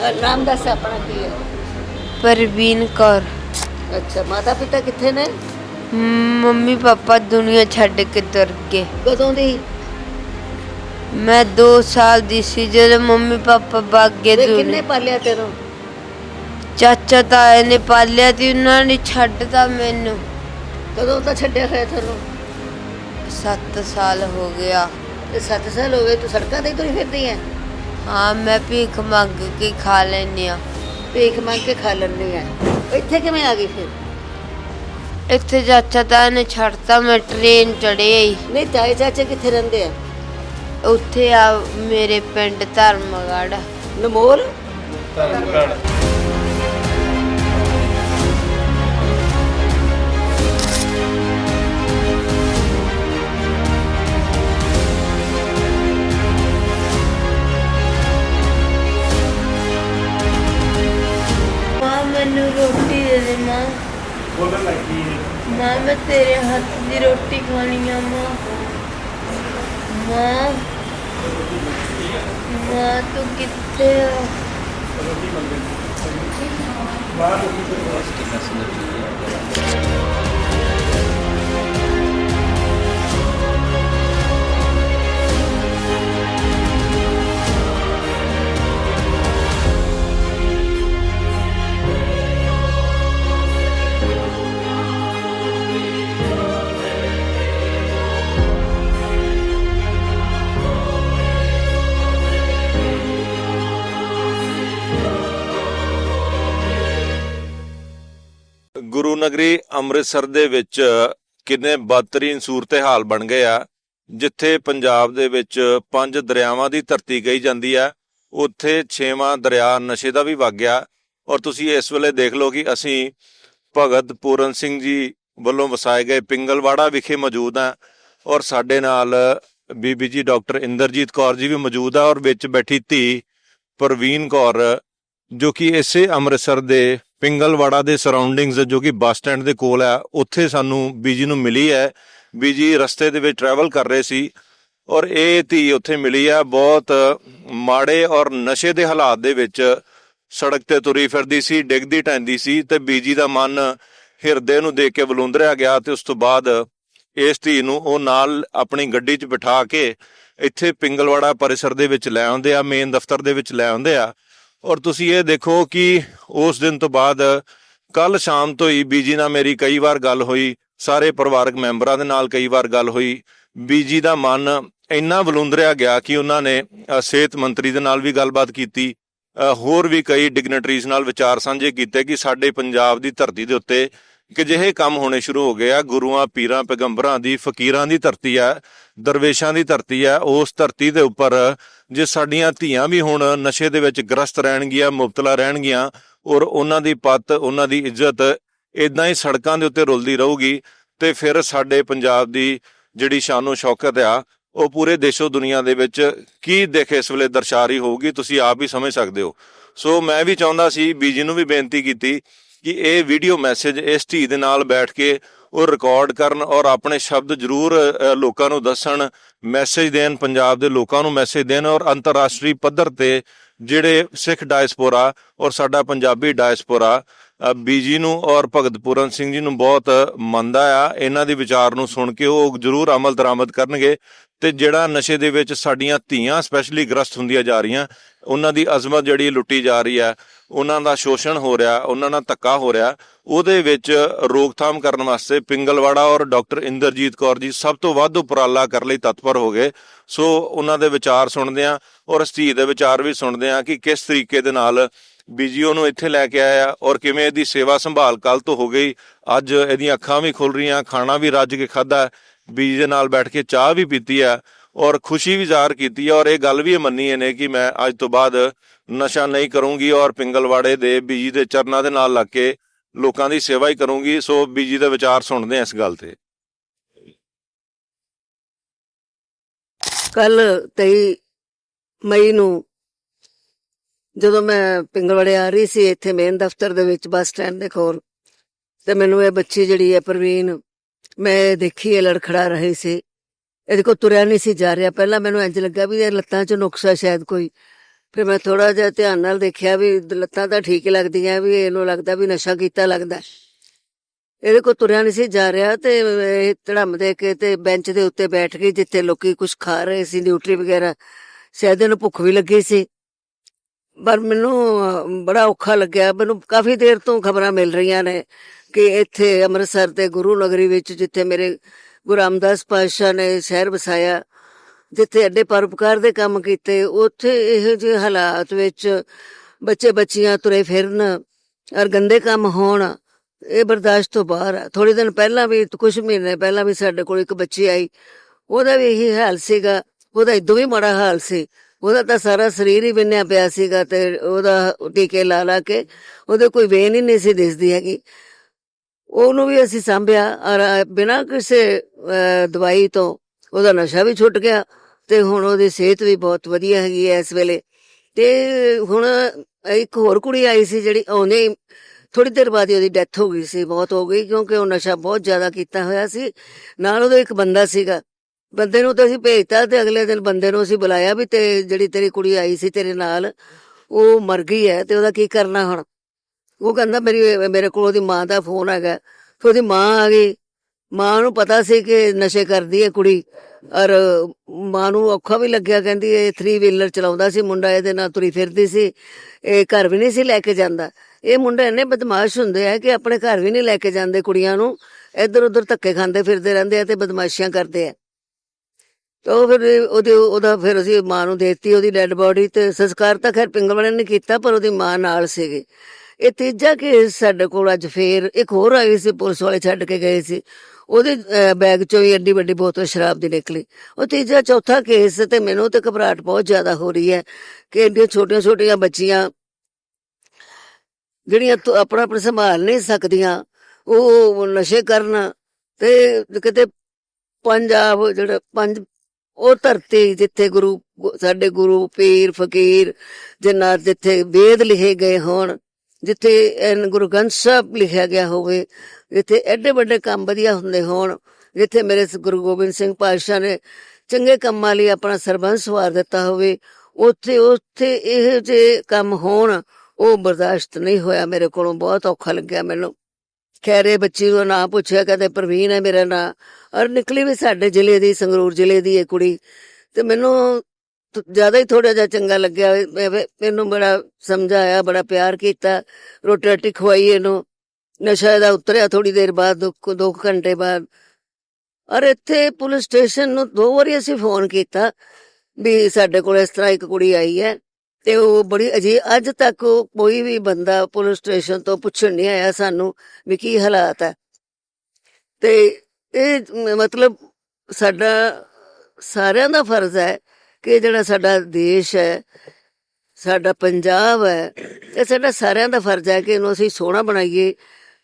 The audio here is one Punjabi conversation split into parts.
ਨਾਮ ਦੱਸ ਆਪਣਾ ਕੀ ਹੈ? ਪਰਵੀਨ ਕੌਰ। ਅੱਛਾ ਮਾਤਾ ਪਿਤਾ ਕਿੱਥੇ ਨੇ? ਮੰਮੀ ਪਾਪਾ ਦੁਨੀਆ ਛੱਡ ਕੇ ਤੁਰ ਗਏ। ਕਦੋਂ ਦੀ? ਮੈਂ 2 ਸਾਲ ਦੀ ਸੀ ਜਦੋਂ ਮੰਮੀ ਪਾਪਾ ਭੱਗ ਗਏ ਤੇ ਕਿੰਨੇ ਪਾਲਿਆ ਤੈਨੂੰ? ਚਾਚਾ ਤਾਏ ਨੇ ਪਾਲਿਆ ਤੇ ਉਹਨਾਂ ਨੇ ਛੱਡਤਾ ਮੈਨੂੰ। ਕਦੋਂ ਤਾਂ ਛੱਡਿਆ ਹੋਇਆ ਤੈਨੂੰ? 7 ਸਾਲ ਹੋ ਗਿਆ। ਤੇ 7 ਸਾਲ ਹੋ ਗਏ ਤੂੰ ਸੜਕਾਂ ਤੇ ਤੁਰੀ ਫਿਰਦੀ ਹੈ ਹਾਂ ਮੈਂ ਭੀਖ ਮੰਗ ਕੇ ਖਾ ਲੈਂਦੀ ਆ ਭੀਖ ਮੰਗ ਕੇ ਖਾ ਲੈਂਦੀ ਹੈ। ਇੱਥੇ ਕਿਵੇਂ ਆ ਗਈ ਫਿਰ? ਇੱਥੇ ਚਾਚਾ ਤਾਏ ਨੇ ਛੱਡਤਾ ਮੈਂ ਟ੍ਰੇਨ ਚੜ੍ਹੀ ਹੀ ਨਹੀਂ ਤਾਏ ਚਾਚੇ ਕਿੱਥੇ ਰਹਿੰਦੇ ਆ? ਉੱਥੇ ਆ ਮੇਰੇ ਪਿੰਡ ਧਰਮਗੜ੍ਹ। ਨਮੋਲ? ਮਾਂ ਦੀ ਰੋਟੀ ਖਾਣੀ ਆ ਮਾਂ ਮਾਂ ਮਾਂ ਤੂੰ ਕਿੱਥੇ ਆ ਗੁਰੂ ਨਗਰੀ ਅੰਮ੍ਰਿਤਸਰ ਦੇ ਵਿੱਚ ਕਿੰਨੇ ਬਦਤਰੀਨ ਸੂਰਤ-ਹਾਲ ਬਣ ਗਏ ਆ, ਜਿੱਥੇ ਪੰਜਾਬ ਦੇ ਵਿੱਚ ਪੰਜ ਦਰਿਆਵਾਂ ਦੀ ਧਰਤੀ ਕਹੀ ਜਾਂਦੀ ਆ, ਉੱਥੇ ਛੇਵਾਂ ਦਰਿਆ ਨਸ਼ੇ ਦਾ ਵੀ ਵਗ ਗਿਆ। ਔਰ ਤੁਸੀਂ ਇਸ ਵੇਲੇ ਦੇਖ ਲਓ ਕਿ ਅਸੀਂ ਭਗਤ ਪੂਰਨ ਸਿੰਘ ਜੀ ਵੱਲੋਂ ਵਸਾਏ ਗਏ ਪਿੰਗਲਵਾੜਾ ਵਿਖੇ ਮੌਜੂਦ ਆ, ਔਰ ਸਾਡੇ ਨਾਲ ਬੀਬੀ ਜੀ ਡਾਕਟਰ ਇੰਦਰਜੀਤ ਕੌਰ ਜੀ ਵੀ ਮੌਜੂਦ ਆ, ਔਰ ਵਿੱਚ ਬੈਠੀ ਧੀ ਪ੍ਰਵੀਨ ਕੌਰ ਜੋ ਕਿ ਇਸੇ ਅੰਮ੍ਰਿਤਸਰ ਦੇ ਪਿੰਗਲਵਾੜਾ ਦੇ ਸਰਾਊਂਡਿੰਗਸ ਜੋ ਕਿ ਬੱਸ ਸਟੈਂਡ ਦੇ ਕੋਲ ਹੈ, ਉੱਥੇ ਸਾਨੂੰ ਬੀਜੀ ਨੂੰ ਮਿਲੀ ਹੈ। ਬੀਜੀ ਰਸਤੇ ਦੇ ਵਿੱਚ ਟਰੈਵਲ ਕਰ ਰਹੇ ਸੀ ਔਰ ਇਹ ਧੀ ਉੱਥੇ ਮਿਲੀ ਹੈ। ਬਹੁਤ ਮਾੜੇ ਔਰ ਨਸ਼ੇ ਦੇ ਹਾਲਾਤ ਦੇ ਵਿੱਚ ਸੜਕ ਤੇ ਤੁਰੀ ਫਿਰਦੀ ਸੀ, ਡਿੱਗਦੀ ਟੈਂਦੀ ਸੀ ਤੇ ਬੀਜੀ ਦਾ ਮਨ ਹਿਰਦੇ ਨੂੰ ਦੇਖ ਕੇ ਬਲੁੰਦਰਿਆ ਗਿਆ ਤੇ ਉਸ ਤੋਂ ਬਾਅਦ ਇਸ ਧੀ ਨੂੰ ਉਹ ਨਾਲ ਆਪਣੀ ਗੱਡੀ 'ਚ ਬਿਠਾ ਕੇ ਇੱਥੇ ਪਿੰਗਲਵਾੜਾ ਪਰਿਸਰ ਦੇ ਵਿੱਚ ਲੈ ਆਉਂਦੇ ਆ ਮੇਨ ਦਫ਼ਤਰ ਦੇ ਵਿੱਚ ਲੈ ਆਉਂਦੇ ਆ। ਔਰ ਤੁਸੀਂ ਇਹ ਦੇਖੋ ਕਿ ਉਸ ਦਿਨ ਤੋਂ ਬਾਅਦ ਕੱਲ ਸ਼ਾਮ ਤੋਂ ਹੀ ਬੀਜੀ ਨਾਲ ਮੇਰੀ ਕਈ ਵਾਰ ਗੱਲ ਹੋਈ, ਸਾਰੇ ਪਰਿਵਾਰਕ ਮੈਂਬਰਾਂ ਦੇ ਨਾਲ ਕਈ ਵਾਰ ਗੱਲ ਹੋਈ। ਬੀਜੀ ਦਾ ਮਨ ਇੰਨਾ ਬਲੁੰਦਰਿਆ ਗਿਆ ਕਿ ਉਹਨਾਂ ਨੇ ਸਿਹਤ ਮੰਤਰੀ ਦੇ ਨਾਲ ਵੀ ਗੱਲਬਾਤ ਕੀਤੀ ਹੋਰ ਵੀ ਕਈ ਡਿਗਨਟਰੀਜ਼ ਨਾਲ ਵਿਚਾਰ ਸਾਂਝੇ ਕੀਤੇ ਕਿ ਸਾਡੇ ਪੰਜਾਬ ਦੀ ਧਰਤੀ ਦੇ ਉੱਤੇ ਕਿ ਜਿਹੇ ਕੰਮ ਹੋਣੇ ਸ਼ੁਰੂ ਹੋ ਗਏ ਆ, ਗੁਰੂਆਂ, ਪੀਰਾਂ, ਪੈਗੰਬਰਾਂ ਦੀ, ਫਕੀਰਾਂ ਦੀ ਧਰਤੀ ਆ, ਦਰਵੇਸ਼ਾਂ ਦੀ ਧਰਤੀ ਆ, ਉਸ ਧਰਤੀ ਦੇ ਉੱਪਰ ਜੇ ਸਾਡੀਆਂ ਧੀਆਂ ਵੀ ਹੁਣ ਨਸ਼ੇ ਦੇ ਵਿੱਚ ਗ੍ਰਸਤ ਰਹਿਣਗੀਆਂ, ਮੁਬਤਲਾ ਰਹਿਣਗੀਆਂ, ਔਰ ਉਹਨਾਂ ਦੀ ਪਤ, ਉਹਨਾਂ ਦੀ ਇੱਜ਼ਤ ਇਦਾਂ ਹੀ ਸੜਕਾਂ ਦੇ ਉੱਤੇ ਰੁਲਦੀ ਰਹੂਗੀ, ਤੇ ਫਿਰ ਸਾਡੇ ਪੰਜਾਬ ਦੀ ਜਿਹੜੀ ਸ਼ਾਨੋ ਸ਼ੌਕਤ ਆ, ਉਹ ਪੂਰੇ ਦੇਸ਼ੋ ਦੁਨੀਆ ਦੇ ਵਿੱਚ ਕੀ ਦੇਖ ਇਸ ਵੇਲੇ ਦਰਸ਼ਾ ਰਹੀ ਹੋਊਗੀ, ਤੁਸੀਂ ਆਪ ਹੀ ਸਮਝ ਸਕਦੇ ਹੋ। ਸੋ ਮੈਂ ਵੀ ਚਾਹੁੰਦਾ ਸੀ, ਬੀਜੀ ਨੂੰ ਵੀ ਬੇਨਤੀ ਕੀਤੀ ਕਿ ਇਹ ਵੀਡੀਓ ਮੈਸੇਜ ਇਸ ਧੀ ਦੇ ਨਾਲ ਬੈਠ ਕੇ ਉਹ ਰਿਕਾਰਡ ਕਰਨ ਔਰ ਆਪਣੇ ਸ਼ਬਦ ਜ਼ਰੂਰ ਲੋਕਾਂ ਨੂੰ ਦੱਸਣ ਮੈਸੇਜ ਦੇਣ, ਪੰਜਾਬ ਦੇ ਲੋਕਾਂ ਨੂੰ ਮੈਸੇਜ ਦੇਣ ਔਰ ਅੰਤਰਰਾਸ਼ਟਰੀ ਪੱਧਰ ਤੇ ਜਿਹੜੇ ਸਿੱਖ ਡਾਇਸਪੋਰਾ ਔਰ ਸਾਡਾ ਪੰਜਾਬੀ ਡਾਇਸਪੋਰਾ ਬੀਜੀ ਨੂੰ ਔਰ ਭਗਤ ਪੂਰਨ ਸਿੰਘ ਜੀ ਨੂੰ ਬਹੁਤ ਮੰਨਦਾ ਆ। ਇਹਨਾਂ ਦੇ ਵਿਚਾਰ ਨੂੰ ਸੁਣ ਕੇ ਉਹ ਜ਼ਰੂਰ ਅਮਲ ਦਰਾਮਦ ਕਰਨਗੇ। ਤੇ ਜਿਹੜਾ ਨਸ਼ੇ ਦੇ ਵਿੱਚ ਸਾਡੀਆਂ ਧੀਆਂ ਸਪੈਸ਼ਲੀ ਗ੍ਰਸਤ ਹੁੰਦੀਆਂ ਜਾ ਰਹੀਆਂ, ਉਹਨਾਂ ਦੀ ਅਜ਼ਮਤ ਜਿਹੜੀ ਲੁੱਟੀ ਜਾ ਰਹੀ ਹੈ, ਉਹਨਾਂ ਦਾ ਸ਼ੋਸ਼ਣ ਹੋ ਰਿਹਾ, ਉਹਨਾਂ ਨਾਲ ਧੱਕਾ ਹੋ ਰਿਹਾ, ਉਹਦੇ ਵਿੱਚ ਰੋਕਥਾਮ ਕਰਨ ਵਾਸਤੇ ਪਿੰਗਲਵਾੜਾ ਔਰ ਡਾਕਟਰ ਇੰਦਰਜੀਤ ਕੌਰ ਜੀ ਸਭ ਤੋਂ ਵੱਧ ਉਪਰਾਲਾ ਕਰਨ ਲਈ ਤਤਪਰ ਹੋ ਗਏ। ਸੋ ਉਹਨਾਂ ਦੇ ਵਿਚਾਰ ਸੁਣਦੇ ਆ ਔਰ ਸਤੀਰ ਦੇ ਵਿਚਾਰ ਵੀ ਸੁਣਦੇ ਆ ਕਿ ਕਿਸ ਤਰੀਕੇ ਦੇ ਨਾਲ ਬੀਜੀਓ ਨੂੰ ਇੱਥੇ ਲੈ ਕੇ ਆਇਆ ਔਰ ਕਿਵੇਂ ਇਹਦੀ ਸੇਵਾ ਸੰਭਾਲ ਕੱਲ ਤੋਂ ਹੋ ਗਈ। ਅੱਜ ਇਹਦੀਆਂ ਅੱਖਾਂ ਵੀ ਖੁੱਲ ਰਹੀਆਂ, ਖਾਣਾ ਵੀ ਰੱਜ ਕੇ ਖਾਦਾ ਬੀਜੀ ਦੇ ਨਾਲ ਬੈਠ ਕੇ ਚਾਹ ਵੀ ਪੀਤੀ ਆ ਔਰ ਖੁਸ਼ੀ ਵੀ ਜ਼ਾਹਰ ਕੀਤੀ ਹੈ ਔਰ ਇਹ ਗੱਲ ਵੀ ਮੰਨੀ ਇਹਨੇ ਕਿ ਮੈਂ ਅੱਜ ਤੋਂ ਬਾਅਦ ਨਸ਼ਾ ਨਹੀਂ ਕਰੂੰਗੀ ਔਰ ਪਿੰਗਲਵਾੜੇ ਦੇ ਬੀਜੀ ਦੇ ਚਰਨਾਂ ਦੇ ਨਾਲ ਲੱਗ ਕੇ ਲੋਕਾਂ ਦੀ ਸੇਵਾ ਹੀ ਕਰੂੰਗੀ। ਸੋ ਬੀਜੀ ਦੇ ਵਿਚਾਰ ਸੁਣਦੇ ਆ ਇਸ ਗੱਲ ਤੇ। ਕੱਲ 23 ਮਈ ਨੂੰ ਜਦੋਂ ਮੈਂ ਪਿੰਗਲਵਾੜੇ ਆ ਰਹੀ ਸੀ, ਇੱਥੇ ਮੇਨ ਦਫ਼ਤਰ ਦੇ ਵਿੱਚ ਬੱਸ ਸਟੈਂਡ ਦੇ ਕੋਲ, ਤੇ ਮੈਨੂੰ ਇਹ ਬੱਚੀ ਜਿਹੜੀ ਹੈ ਪ੍ਰਵੀਨ ਮੈਂ ਦੇਖੀ ਇਹ ਲੜਖੜਾ ਰਹੀ ਸੀ। ਇਹਦੇ ਕੋ ਤੁਰਿਆ ਨਹੀਂ ਸੀ ਜਾ ਰਿਹਾ। ਪਹਿਲਾਂ ਮੈਨੂੰ ਇੰਜ ਲੱਗਾ ਵੀ ਇਹ ਲੱਤਾਂ 'ਚ ਨੁਕਸਾ ਸ਼ਾਇਦ ਕੋਈ। ਫਿਰ ਮੈਂ ਥੋੜਾ ਜਿਹਾ ਧਿਆਨ ਨਾਲ ਦੇਖਿਆ ਵੀ ਲੱਤਾਂ ਤਾਂ ਠੀਕ ਹੀ ਲੱਗਦੀਆਂ ਵੀ ਇਹਨੂੰ ਲੱਗਦਾ ਵੀ ਨਸ਼ਾ ਕੀਤਾ ਲੱਗਦਾ। ਇਹਦੇ ਕੋ ਤੁਰਿਆ ਨਹੀਂ ਸੀ ਜਾ ਰਿਹਾ ਤੇ ਇਹ ਧੜਮ ਦੇ ਕੇ ਤੇ ਬੈਂਚ ਦੇ ਉੱਤੇ ਬੈਠ ਗਈ ਜਿੱਥੇ ਲੋਕੀ ਕੁਝ ਖਾ ਰਹੇ ਸੀ, ਨਿਊਟਰੀ ਵਗੈਰਾ। ਸ਼ਾਇਦ ਇਹਨੂੰ ਭੁੱਖ ਵੀ ਲੱਗੀ ਸੀ। ਪਰ ਮੈਨੂੰ ਬੜਾ ਔਖਾ ਲੱਗਿਆ। ਮੈਨੂੰ ਕਾਫੀ ਦੇਰ ਤੋਂ ਖਬਰਾਂ ਮਿਲ ਰਹੀਆਂ ਨੇ। ਕਿ ਇੱਥੇ ਅੰਮ੍ਰਿਤਸਰ ਦੇ ਗੁਰੂ ਨਗਰੀ ਵਿੱਚ ਜਿੱਥੇ ਮੇਰੇ ਗੁਰੂ ਰਾਮਦਾਸ ਪਾਤਸ਼ਾਹ ਨੇ ਸ਼ਹਿਰ ਵਸਾਇਆ, ਜਿੱਥੇ ਐਡੇ ਪਰਉਪਕਾਰ ਦੇ ਕੰਮ ਕੀਤੇ, ਉੱਥੇ ਇਹੋ ਜਿਹੇ ਹਾਲਾਤ ਵਿੱਚ ਬੱਚੇ ਬੱਚੀਆਂ ਤੁਰੇ ਫਿਰਨ, ਔਰ ਗੰਦੇ ਕੰਮ ਹੋਣ, ਇਹ ਬਰਦਾਸ਼ਤ ਤੋਂ ਬਾਹਰ ਆ। ਥੋੜੇ ਦਿਨ ਪਹਿਲਾਂ ਵੀ ਕੁਝ ਮਹੀਨੇ ਪਹਿਲਾਂ ਵੀ ਸਾਡੇ ਕੋਲ ਇੱਕ ਬੱਚੀ ਆਈ, ਉਹਦਾ ਵੀ ਇਹੀ ਹਾਲ ਸੀਗਾ, ਉਹਦਾ ਇਦੋਂ ਵੀ ਮਾੜਾ ਹਾਲ ਸੀ, ਉਹਦਾ ਤਾਂ ਸਾਰਾ ਸਰੀਰ ਹੀ ਵਿੰਨਿਆ ਪਿਆ ਸੀਗਾ ਤੇ ਉਹਦਾ ਟੀਕੇ ਲਾ ਲਾ ਕੇ, ਉਹਦੇ ਕੋਈ ਵੇਨ ਹੀ ਨਹੀਂ ਸੀ ਦਿਸਦੀ ਹੈਗੀ। ਉਹਨੂੰ ਵੀ ਅਸੀਂ ਸੰਭਿਆ ਔਰ ਬਿਨਾਂ ਕਿਸੇ ਦਵਾਈ ਤੋਂ ਉਹਦਾ ਨਸ਼ਾ ਵੀ ਛੁੱਟ ਗਿਆ ਤੇ ਹੁਣ ਉਹਦੀ ਸਿਹਤ ਵੀ ਬਹੁਤ ਵਧੀਆ ਹੈਗੀ ਹੈ ਇਸ ਵੇਲੇ। ਤੇ ਹੁਣ ਇੱਕ ਹੋਰ ਕੁੜੀ ਆਈ ਸੀ ਜਿਹੜੀ ਉਹਨੇ ਥੋੜੀ ਦੇਰ ਬਾਅਦ ਹੀ ਉਹਦੀ ਡੈਥ ਹੋ ਗਈ ਸੀ, ਬਹੁਤ ਹੋ ਗਈ ਕਿਉਂਕਿ ਉਹ ਨਸ਼ਾ ਬਹੁਤ ਜ਼ਿਆਦਾ ਕੀਤਾ ਹੋਇਆ ਸੀ। ਨਾਲ ਉਹਦਾ ਇੱਕ ਬੰਦਾ ਸੀਗਾ, ਬੰਦੇ ਨੂੰ ਤਾਂ ਅਸੀਂ ਭੇਜਤਾ ਤੇ ਅਗਲੇ ਦਿਨ ਬੰਦੇ ਨੂੰ ਅਸੀਂ ਬੁਲਾਇਆ ਵੀ ਤੇ ਜਿਹੜੀ ਤੇਰੀ ਕੁੜੀ ਆਈ ਸੀ ਤੇਰੇ ਨਾਲ, ਉਹ ਮਰ ਗਈ ਹੈ ਤੇ ਉਹਦਾ ਕੀ ਕਰਨਾ ਹੁਣ? ਉਹ ਕਹਿੰਦਾ ਮੇਰੀ, ਮੇਰੇ ਕੋਲ ਉਹਦੀ ਮਾਂ ਦਾ ਫੋਨ ਹੈਗਾ। ਫਿਰ ਉਹਦੀ ਮਾਂ ਆ ਗਈ। ਮਾਂ ਨੂੰ ਪਤਾ ਸੀ ਕਿ ਨਸ਼ੇ ਕਰਦੀ ਹੈ ਕੁੜੀ। ਔਰ ਮਾਂ ਨੂੰ ਔਖਾ ਵੀ ਲੱਗਿਆ। ਕਹਿੰਦੀ ਇਹ 3 ਵੀਲਰ ਚਲਾਉਂਦਾ ਸੀ ਮੁੰਡਾ। ਇਹਦੇ ਨਾਲ ਤੁਰੀ ਫਿਰਦੀ ਸੀ। ਇਹ ਘਰ ਵੀ ਨਹੀਂ ਸੀ ਲੈ ਕੇ ਜਾਂਦਾ। ਇਹ ਮੁੰਡੇ ਇੰਨੇ ਬਦਮਾਸ਼ ਹੁੰਦੇ ਆ ਕਿ ਆਪਣੇ ਘਰ ਵੀ ਨਹੀਂ ਲੈ ਕੇ ਜਾਂਦੇ ਕੁੜੀਆਂ ਨੂੰ। ਇੱਧਰ ਉੱਧਰ ਧੱਕੇ ਖਾਂਦੇ ਫਿਰਦੇ ਰਹਿੰਦੇ ਆ ਤੇ ਬਦਮਾਸ਼ੀਆਂ ਕਰਦੇ ਆ। ਤਾਂ ਉਹ ਫਿਰ ਉਹਦੇ, ਉਹਦਾ ਫਿਰ ਅਸੀਂ ਮਾਂ ਨੂੰ ਦੇਤੀ ਉਹਦੀ ਡੈੱਡ ਬੋਡੀ ਤੇ ਸੰਸਕਾਰ ਤਾਂ ਖੈਰ ਪਿੰਗਲ ਵਾਲਿਆਂ ਨੇ ਕੀਤਾ, ਪਰ ਉਹਦੀ ਮਾਂ ਨਾਲ ਸੀਗੀ। ਇਹ ਤੀਜਾ ਕੇਸ ਸਾਡੇ ਕੋਲ ਅੱਜ ਫੇਰ ਇੱਕ ਹੋਰ ਆਈ ਸੀ, ਪੁਲਿਸ ਵਾਲੇ ਛੱਡ ਕੇ ਗਏ ਸੀ। ਉਹਦੇ ਬੈਗ ਚੋਂ ਵੀ ਐਡੀ ਵੱਡੀ ਬੋਤਲ ਸ਼ਰਾਬ ਦੀ ਨਿਕਲੀ। ਉਹ ਤੀਜਾ ਚੌਥਾ ਕੇਸ ਤੇ ਮੈਨੂੰ ਤੇ ਘਬਰਾਹਟ ਬਹੁਤ ਜ਼ਿਆਦਾ ਹੋ ਰਹੀ ਹੈ ਕਿ ਐਡੀਆਂ ਛੋਟੀਆਂ ਛੋਟੀਆਂ ਬੱਚੀਆਂ ਜਿਹੜੀਆਂ ਤੋਂ ਆਪਣਾ ਆਪਣਾ ਸੰਭਾਲ ਨਹੀਂ ਸਕਦੀਆਂ, ਉਹ ਨਸ਼ੇ ਕਰਨ ਤੇ ਕਿਤੇ ਪੰਜਾਬ ਜਿਹੜਾ ਪੰਜ, ਉਹ ਧਰਤੀ ਜਿੱਥੇ ਗੁਰੂ, ਸਾਡੇ ਗੁਰੂ, ਪੀਰ, ਫਕੀਰ ਜਿਨ੍ਹਾਂ ਜਿੱਥੇ ਵੇਦ ਲਿਖੇ ਗਏ ਹੋਣ ਜਿੱਥੇ ਗੁਰੂ ਗ੍ਰੰਥ ਸਾਹਿਬ ਲਿਖਿਆ ਗਿਆ ਹੋਵੇ, ਜਿੱਥੇ ਐਡੇ ਵੱਡੇ ਕੰਮ ਵਧੀਆ ਹੁੰਦੇ ਹੋਣ, ਜਿੱਥੇ ਮੇਰੇ ਗੁਰੂ ਗੋਬਿੰਦ ਸਿੰਘ ਪਾਤਸ਼ਾਹ ਨੇ ਚੰਗੇ ਕੰਮਾਂ ਲਈ ਆਪਣਾ ਸਰਬੰਸ ਵਾਰ ਦਿੱਤਾ ਹੋਵੇ, ਉੱਥੇ ਉੱਥੇ ਇਹ ਜੇ ਕੰਮ ਹੋਣ, ਉਹ ਬਰਦਾਸ਼ਤ ਨਹੀਂ ਹੋਇਆ ਮੇਰੇ ਕੋਲੋਂ, ਬਹੁਤ ਔਖਾ ਲੱਗਿਆ ਮੈਨੂੰ। ਖੈਰੇ ਬੱਚੀ ਦਾ ਨਾਂ ਪੁੱਛਿਆ ਕਹਿੰਦੇ ਪ੍ਰਵੀਨ ਹੈ ਮੇਰਾ ਨਾਂ, ਔਰ ਨਿਕਲੀ ਵੀ ਸਾਡੇ ਜ਼ਿਲ੍ਹੇ ਦੀ, ਸੰਗਰੂਰ ਜ਼ਿਲ੍ਹੇ ਦੀ ਇਹ ਕੁੜੀ, ਤੇ ਮੈਨੂੰ ਜ਼ਿਆਦਾ ਹੀ ਥੋੜਾ ਜਿਹਾ ਚੰਗਾ ਲੱਗਿਆ ਮੈਂ- ਬੜਾ ਸਮਝਾਇਆ, ਬੜਾ ਪਿਆਰ ਕੀਤਾ, ਰੋਟੀ ਰੋਟੀ ਖਵਾਈ ਇਹਨੂੰ, ਨਸ਼ਾ ਇਹਦਾ ਉਤਰਿਆ ਥੋੜੀ ਦੇਰ ਬਾਅਦ, ਦੋ ਘੰਟੇ ਬਾਅਦ। ਔਰ ਇੱਥੇ ਪੁਲਿਸ ਸਟੇਸ਼ਨ ਨੂੰ ਦੋ ਵਾਰੀ ਅਸੀਂ ਫੋਨ ਕੀਤਾ ਵੀ ਸਾਡੇ ਕੋਲ ਇਸ ਤਰ੍ਹਾਂ ਇੱਕ ਕੁੜੀ ਆਈ ਹੈ ਤੇ ਉਹ ਬੜੀ ਅਜੀ ਅੱਜ ਤੱਕ ਕੋਈ ਵੀ ਬੰਦਾ ਪੁਲਿਸ ਸਟੇਸ਼ਨ ਤੋਂ ਪੁੱਛਣ ਨਹੀਂ ਆਇਆ ਸਾਨੂੰ ਵੀ ਕੀ ਹਾਲਾਤ ਹੈ। ਤੇ ਇਹ ਮਤਲਬ ਸਾਡਾ ਸਾਰਿਆਂ ਦਾ ਫਰਜ਼ ਹੈ ਕਿ ਜਿਹੜਾ ਸਾਡਾ ਦੇਸ਼ ਹੈ, ਸਾਡਾ ਪੰਜਾਬ ਹੈ, ਇਹ ਸਾਡਾ ਸਾਰਿਆਂ ਦਾ ਫਰਜ਼ ਹੈ ਕਿ ਇਹਨੂੰ ਅਸੀਂ ਸੋਹਣਾ ਬਣਾਈਏ,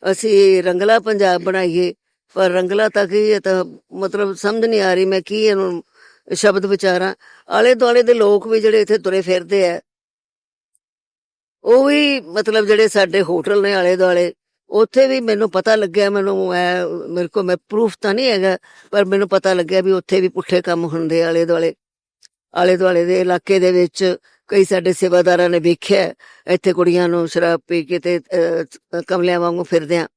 ਅਸੀਂ ਰੰਗਲਾ ਪੰਜਾਬ ਬਣਾਈਏ। ਪਰ ਰੰਗਲਾ ਤਾਂ ਕੀ ਇਹ ਤਾਂ ਮਤਲਬ ਸਮਝ ਨਹੀਂ ਆ ਰਹੀ ਮੈਂ ਕੀ ਇਹਨੂੰ ਸ਼ਬਦ ਵਿਚਾਰਾਂ। ਆਲੇ ਦੁਆਲੇ ਦੇ ਲੋਕ ਵੀ ਜਿਹੜੇ ਇੱਥੇ ਤੁਰੇ ਫਿਰਦੇ ਆ, ਉਹ ਵੀ ਮਤਲਬ ਜਿਹੜੇ ਸਾਡੇ ਹੋਟਲ ਨੇ ਆਲੇ ਦੁਆਲੇ, ਉੱਥੇ ਵੀ ਮੈਨੂੰ ਪਤਾ ਲੱਗਿਆ, ਮੈਨੂੰ ਮੈਂ ਮੇਰੇ ਕੋਲ ਮੈਂ ਪ੍ਰੂਫ ਤਾਂ ਨਹੀਂ ਹੈਗਾ, ਪਰ ਮੈਨੂੰ ਪਤਾ ਲੱਗਿਆ ਵੀ ਉੱਥੇ ਵੀ ਪੁੱਠੇ ਕੰਮ ਹੁੰਦੇ ਆਲੇ ਦੁਆਲੇ। ਆਲੇ ਦੁਆਲੇ ਦੇ ਇਲਾਕੇ ਦੇ ਵਿੱਚ ਕਈ ਸਾਡੇ ਸੇਵਾਦਾਰਾਂ ਨੇ ਵੇਖਿਆ ਇੱਥੇ ਕੁੜੀਆਂ ਨੂੰ ਸ਼ਰਾਬ ਪੀ ਕੇ ਤੇ ਕਮਲਿਆਂ ਵਾਂਗੂ ਫਿਰਦਿਆਂ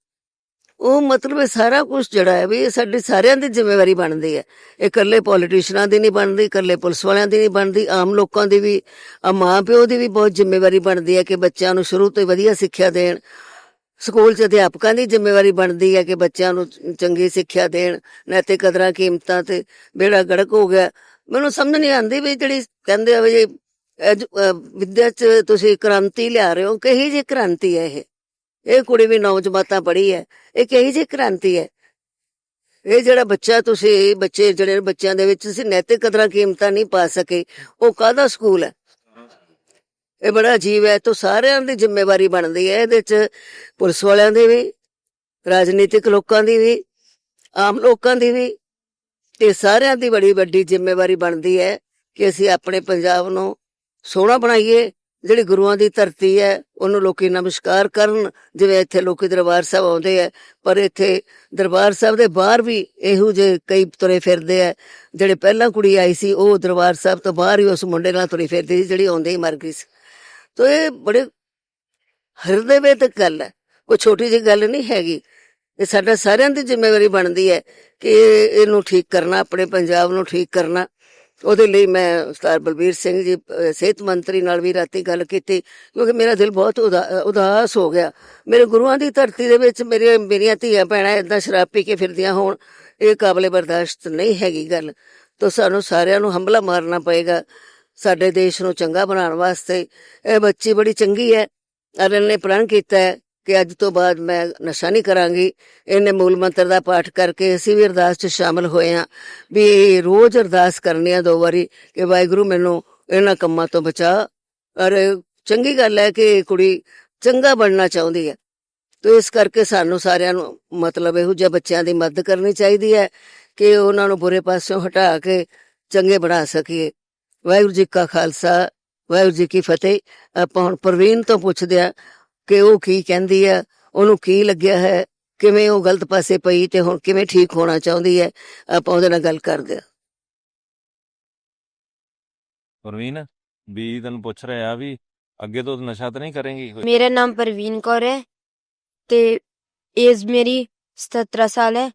ਉਹ ਮਤਲਬ ਇਹ ਸਾਰਾ ਕੁਝ ਜਿਹੜਾ ਹੈ ਵੀ ਇਹ ਸਾਡੀ ਸਾਰਿਆਂ ਦੀ ਜ਼ਿੰਮੇਵਾਰੀ ਬਣਦੀ ਹੈ। ਇਹ ਇਕੱਲੇ ਪੋਲੀਟੀਸ਼ੀਅਨਾਂ ਦੀ ਨਹੀਂ ਬਣਦੀ, ਇਕੱਲੇ ਪੁਲਿਸ ਵਾਲਿਆਂ ਦੀ ਨਹੀਂ ਬਣਦੀ, ਆਮ ਲੋਕਾਂ ਦੀ ਵੀ ਆ ਮਾਂ ਪਿਓ ਦੀ ਵੀ ਬਹੁਤ ਜ਼ਿੰਮੇਵਾਰੀ ਬਣਦੀ ਹੈ ਕਿ ਬੱਚਿਆਂ ਨੂੰ ਸ਼ੁਰੂ ਤੋਂ ਹੀ ਵਧੀਆ ਸਿੱਖਿਆ ਦੇਣ। ਸਕੂਲ 'ਚ ਅਧਿਆਪਕਾਂ ਦੀ ਜ਼ਿੰਮੇਵਾਰੀ ਬਣਦੀ ਹੈ ਕਿ ਬੱਚਿਆਂ ਨੂੰ ਚੰਗੀ ਸਿੱਖਿਆ ਦੇਣ, ਨੈਤਿਕ ਕਦਰਾਂ, ਕੀਮਤਾਂ ਤੇ ਬੇੜਾ ਗੜਕ ਹੋ ਗਿਆ। ਮੈਨੂੰ ਸਮਝ ਨਹੀਂ ਆਉਂਦੀ ਵੀ ਜਿਹੜੀ ਕਹਿੰਦੇ ਆ ਵੀ ਇਹ 'ਚ ਤੁਸੀਂ ਕ੍ਰਾਂਤੀ ਲਿਆ ਰਹੇ ਹੋ, ਕਹੀ ਜੀ ਕ੍ਰਾਂਤੀ ਹੈ ਇਹ? ਇਹ ਕੁੜੀ ਵੀ ਨੌ ਜਮਾਤਾਂ ਪੜ੍ਹੀ ਹੈ, ਇਹ ਕਹੀ ਜੀ ਕ੍ਰਾਂਤੀ ਹੈ? ਇਹ ਜਿਹੜਾ ਬੱਚਾ ਤੁਸੀਂ, ਬੱਚੇ ਜਿਹੜੇ ਬੱਚਿਆਂ ਦੇ ਵਿੱਚ ਤੁਸੀਂ ਨੈਤਿਕ ਕਦਰਾਂ ਕੀਮਤਾਂ ਨਹੀਂ ਪਾ ਸਕੇ, ਉਹ ਕਾਹਦਾ ਸਕੂਲ ਹੈ? ਇਹ ਬੜਾ ਅਜੀਬ ਹੈ ਤੋਂ ਸਾਰਿਆਂ ਦੀ ਜ਼ਿੰਮੇਵਾਰੀ ਬਣਦੀ ਹੈ, ਇਹਦੇ ਚ ਪੁਲਿਸ ਵਾਲਿਆਂ ਦੀ ਵੀ, ਰਾਜਨੀਤਿਕ ਲੋਕਾਂ ਦੀ ਵੀ, ਆਮ ਲੋਕਾਂ ਦੀ ਵੀ। ਤੇ ਸਾਰਿਆਂ ਦੀ ਬੜੀ ਵੱਡੀ ਜ਼ਿੰਮੇਵਾਰੀ ਬਣਦੀ ਹੈ ਕਿ ਅਸੀਂ ਆਪਣੇ ਪੰਜਾਬ ਨੂੰ ਸੋਹਣਾ ਬਣਾਈਏ, ਜਿਹੜੀ ਗੁਰੂਆਂ ਦੀ ਧਰਤੀ ਹੈ, ਉਹਨੂੰ ਲੋਕੀ ਨਮਸਕਾਰ ਕਰਨ, ਜਿਵੇਂ ਇੱਥੇ ਲੋਕੀ ਦਰਬਾਰ ਸਾਹਿਬ ਆਉਂਦੇ ਆ ਪਰ ਇੱਥੇ ਦਰਬਾਰ ਸਾਹਿਬ ਦੇ ਬਾਹਰ ਵੀ ਇਹੋ ਜਿਹੇ ਕਈ ਤੁਰੇ ਫਿਰਦੇ ਆ ਜਿਹੜੇ ਪਹਿਲਾਂ ਕੁੜੀ ਆਈ ਸੀ, ਉਹ ਦਰਬਾਰ ਸਾਹਿਬ ਤੋਂ ਬਾਹਰ ਹੀ ਉਸ ਮੁੰਡੇ ਨਾਲ ਤੁਰੀ ਫਿਰਦੀ ਸੀ, ਜਿਹੜੀ ਆਉਂਦੇ ਹੀ ਮਰ ਗਈ ਸੀ। ਤੋ ਇਹ ਬੜੇ ਹਿਰਦੇ ਵਿੱਚ ਗੱਲ ਹੈ, ਕੋਈ ਛੋਟੀ ਜਿਹੀ ਗੱਲ ਨਹੀਂ ਹੈਗੀ। ਇਹ ਸਾਡਾ ਸਾਰਿਆਂ ਦੀ ਜ਼ਿੰਮੇਵਾਰੀ ਬਣਦੀ ਹੈ ਕਿ ਇਹਨੂੰ ਠੀਕ ਕਰਨਾ, ਆਪਣੇ ਪੰਜਾਬ ਨੂੰ ਠੀਕ ਕਰਨਾ। ਉਹਦੇ ਲਈ ਮੈਂ ਉਸਤਾਦ ਬਲਬੀਰ ਸਿੰਘ ਜੀ ਸਿਹਤ ਮੰਤਰੀ ਨਾਲ ਵੀ ਰਾਤੀ ਗੱਲ ਕੀਤੀ, ਕਿਉਂਕਿ ਮੇਰਾ ਦਿਲ ਬਹੁਤ ਉਦਾ- ਉਦਾਸ ਹੋ ਗਿਆ। ਮੇਰੇ ਗੁਰੂਆਂ ਦੀ ਧਰਤੀ ਦੇ ਵਿੱਚ ਮੇਰੇ, ਮੇਰੀਆਂ ਧੀਆਂ ਭੈਣਾਂ ਇਦਾਂ ਸ਼ਰਾਬ ਪੀ ਕੇ ਫਿਰਦੀਆਂ ਹੋਣ, ਇਹ ਕਾਬਲੇ ਬਰਦਾਸ਼ਤ ਨਹੀਂ ਹੈਗੀ ਗੱਲ। ਤਾਂ ਸਾਨੂੰ ਸਾਰਿਆਂ ਨੂੰ ਹੰਬਲਾ ਮਾਰਨਾ ਪਏਗਾ, ਸਾਡੇ ਦੇਸ਼ ਨੂੰ ਚੰਗਾ ਬਣਾਉਣ ਵਾਸਤੇ। ਇਹ ਬੱਚੀ ਬੜੀ ਚੰਗੀ ਹੈ ਅਰਨ ਨੇ ਪ੍ਰਣ ਕੀਤਾ ਹੈ। ਕਿ ਅੱਜ ਤੋਂ ਬਾਅਦ ਮੈਂ ਨਸ਼ਾ ਨਹੀਂ ਕਰਾਂਗੀ। ਇਹਨੇ ਮੂਲ ਮੰਤਰ ਦਾ ਪਾਠ ਕਰਕੇ ਅਸੀਂ ਵੀ ਅਰਦਾਸ 'ਚ ਸ਼ਾਮਲ ਹੋਏ ਹਾਂ ਵੀ ਰੋਜ਼ ਅਰਦਾਸ ਕਰਨੀ ਆ ਦੋ ਵਾਰੀ ਕਿ ਵਾਹਿਗੁਰੂ ਮੈਨੂੰ ਇਹਨਾਂ ਕੰਮਾਂ ਤੋਂ ਬਚਾ। ਔਰ ਚੰਗੀ ਗੱਲ ਹੈ ਕਿ ਇਹ ਕੁੜੀ ਚੰਗਾ ਬਣਨਾ ਚਾਹੁੰਦੀ ਹੈ। ਤੇ ਇਸ ਕਰਕੇ ਸਾਨੂੰ ਸਾਰਿਆਂ ਨੂੰ ਮਤਲਬ ਇਹੋ ਜਿਹਾ ਬੱਚਿਆਂ ਦੀ ਮਦਦ ਕਰਨੀ ਚਾਹੀਦੀ ਹੈ ਕਿ ਉਹਨਾਂ ਨੂੰ ਬੁਰੇ ਪਾਸਿਓਂ ਹਟਾ ਕੇ ਚੰਗੇ ਬਣਾ ਸਕੀਏ। ਵਾਹਿਗੁਰੂ ਜੀ ਕਾ ਖਾਲਸਾ, ਵਾਹਿਗੁਰੂ ਜੀ ਕੀ ਫਤਿਹ। ਆਪਾਂ ਹੁਣ ਪ੍ਰਵੀਨ ਤੋਂ ਪੁੱਛਦੇ ਆ ਕਿ ਉਹ ਕੀ ਕਹਿੰਦੀ ਹੈ ਉਹਨੂੰ ਕੀ ਲੱਗਿਆ ਹੈ ਕਿਵੇਂ ਉਹ ਗਲਤ ਪਾਸੇ ਪਈ ਤੇ ਹੁਣ ਕਿਵੇਂ ਠੀਕ ਹੋਣਾ ਚਾਹੁੰਦੀ ਹੈ ਆਪਾਂ ਉਹਦੇ ਨਾਲ ਗੱਲ ਕਰਦੇ ਹਾਂ। ਪ੍ਰਵੀਨ ਵੀ ਤੈਨੂੰ ਪੁੱਛ ਰਿਹਾ ਵੀ ਅੱਗੇ ਤੋਂ ਨਸ਼ਾ ਤਾਂ ਨਹੀਂ ਕਰੇਂਗੀ ਕੋਈ? ਮੇਰਾ ਨਾਮ ਪ੍ਰਵੀਨ ਕੌਰ ਹੈ ਤੇ ਏਜ ਮੇਰੀ 17 ਸਾਲ ਹੈ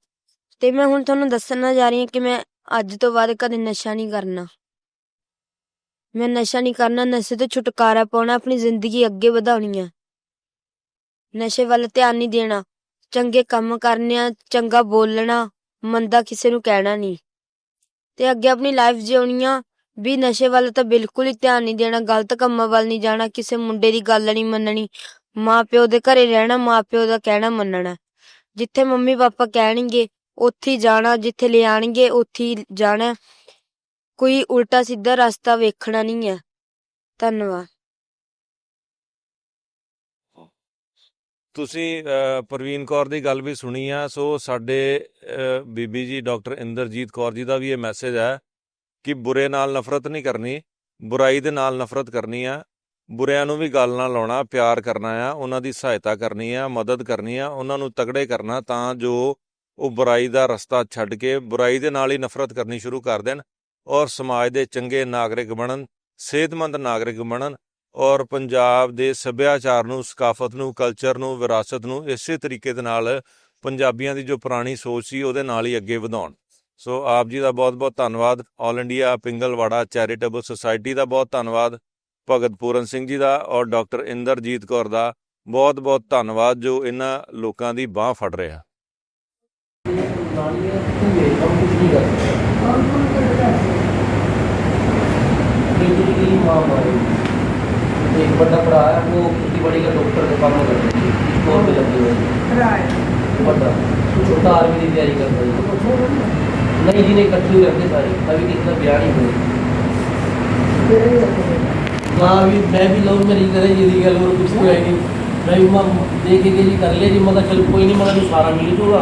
ਤੇ ਮੈਂ ਹੁਣ ਤੁਹਾਨੂੰ ਦੱਸਣਾ ਜਾ ਰਹੀ ਹਾਂ ਕਿ ਮੈਂ ਅੱਜ ਤੋਂ ਬਾਅਦ ਕਦੇ ਨਸ਼ਾ ਨਹੀਂ ਕਰਨਾ। ਮੈਂ ਨਸ਼ਾ ਨਹੀਂ ਕਰਨਾ ਨਸ਼ੇ ਤੋਂ ਛੁਟਕਾਰਾ ਪਾਉਣਾ ਆਪਣੀ ਜ਼ਿੰਦਗੀ ਅੱਗੇ ਵਧਾਉਣੀ ਹੈ ਨਸ਼ੇ ਵੱਲ ਧਿਆਨ ਨਹੀਂ ਦੇਣਾ। ਚੰਗੇ ਕੰਮ ਕਰਨੇ ਆ ਚੰਗਾ ਬੋਲਣਾ, ਮੰਦਾ ਕਿਸੇ ਨੂੰ ਕਹਿਣਾ ਨਹੀਂ। ਤੇ ਅੱਗੇ ਆਪਣੀ ਲਾਈਫ ਜਿਉਣੀ ਆ ਵੀ ਨਸ਼ੇ ਵੱਲ ਤਾਂ ਬਿਲਕੁਲ ਹੀ ਧਿਆਨ ਨਹੀਂ ਦੇਣਾ, ਗਲਤ ਕੰਮਾਂ ਵੱਲ ਨਹੀਂ ਜਾਣਾ, ਕਿਸੇ ਮੁੰਡੇ ਦੀ ਗੱਲ ਨਹੀਂ ਮੰਨਣੀ ਮਾਂ ਪਿਓ ਦੇ ਘਰੇ ਰਹਿਣਾ ਮਾਂ ਪਿਓ ਦਾ ਕਹਿਣਾ ਮੰਨਣਾ। ਜਿੱਥੇ ਮੰਮੀ ਪਾਪਾ ਕਹਿਣਗੇ, ਉੱਥੇ ਜਾਣਾ, ਜਿੱਥੇ ਲੈ ਆਣਗੇ, ਉੱਥੇ ਜਾਣਾ। ਕੋਈ ਉਲਟਾ ਸਿੱਧਾ ਰਸਤਾ ਵੇਖਣਾ ਨਹੀਂ ਹੈ। ਧੰਨਵਾਦ। ਤੁਸੀਂ ਪ੍ਰਵੀਨ ਕੌਰ ਦੀ ਗੱਲ ਵੀ ਸੁਣੀ ਆ, ਸੋ ਸਾਡੇ ਬੀਬੀ ਜੀ ਡਾਕਟਰ ਇੰਦਰਜੀਤ ਕੌਰ ਜੀ ਦਾ ਵੀ ਇਹ ਮੈਸੇਜ ਹੈ ਕਿ ਬੁਰੇ ਨਾਲ ਨਫ਼ਰਤ ਨਹੀਂ ਕਰਨੀ, ਬੁਰਾਈ ਦੇ ਨਾਲ ਨਫ਼ਰਤ ਕਰਨੀ ਆ, ਬੁਰਿਆਂ ਨੂੰ ਵੀ ਗੱਲ ਨਾਲ ਲਾਉਣਾ, ਪਿਆਰ ਕਰਨਾ ਆ, ਉਹਨਾਂ ਦੀ ਸਹਾਇਤਾ ਕਰਨੀ ਆ, ਮਦਦ ਕਰਨੀ ਆ, ਉਹਨਾਂ ਨੂੰ ਤਗੜੇ ਕਰਨਾ ਤਾਂ ਜੋ ਉਹ ਬੁਰਾਈ ਦਾ ਰਸਤਾ ਛੱਡ ਕੇ ਬੁਰਾਈ ਦੇ ਨਾਲ ਹੀ ਨਫ਼ਰਤ ਕਰਨੀ ਸ਼ੁਰੂ ਕਰ ਦੇਣ ਔਰ ਸਮਾਜ ਦੇ ਚੰਗੇ ਨਾਗਰਿਕ ਬਣਨ, ਸਿਹਤਮੰਦ ਨਾਗਰਿਕ ਬਣਨ ਔਰ ਪੰਜਾਬ ਦੇ ਸੱਭਿਆਚਾਰ ਨੂੰ, ਸਕਾਫਤ ਨੂੰ ਕਲਚਰ ਨੂੰ, ਵਿਰਾਸਤ ਨੂੰ ਇਸੇ ਤਰੀਕੇ ਦੇ ਨਾਲ ਪੰਜਾਬੀਆਂ ਦੀ ਜੋ ਪੁਰਾਣੀ ਸੋਚ ਸੀ, ਉਹਦੇ ਨਾਲ ਹੀ ਅੱਗੇ ਵਧਾਉਣ। ਸੋ ਆਪ ਜੀ ਦਾ ਬਹੁਤ-ਬਹੁਤ ਧੰਨਵਾਦ। 올 ਇੰਡੀਆ ਪਿੰਗਲਵਾੜਾ ਚੈਰੀਟੇਬਲ ਸੁਸਾਇਟੀ ਦਾ ਬਹੁਤ ਧੰਨਵਾਦ। ਭਗਤ ਪੂਰਨ ਸਿੰਘ ਜੀ ਦਾ ਔਰ ਡਾਕਟਰ ਇੰਦਰਜੀਤ ਕੌਰ ਦਾ ਬਹੁਤ-ਬਹੁਤ ਧੰਨਵਾਦ, ਜੋ ਇਹਨਾਂ ਲੋਕਾਂ ਦੀ ਬਾਹ ਫੜ ਰਿਹਾ। ਹੈ एक बड़ा भरा है वो खेतीबाड़ी का डॉक्टर का काम करता है स्टोर पे लगे हुए बड़ा छोटा आर्मी की तैयारी करता है। नहीं जी नहीं इकट्ठे हुए रहते सारे। अभी कितना बयान ही हुए हाँ अभी मैं भी लव मैरिज करे जी गल और कुछ तो है नहीं। मैं भी माँ देख के जी कर लिया जी मगर चल कोई नहीं मगर सारा मिल जूगा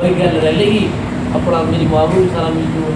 कोई गल रह लेगी अपना मेरी माँ को भी सारा मिल जूगा।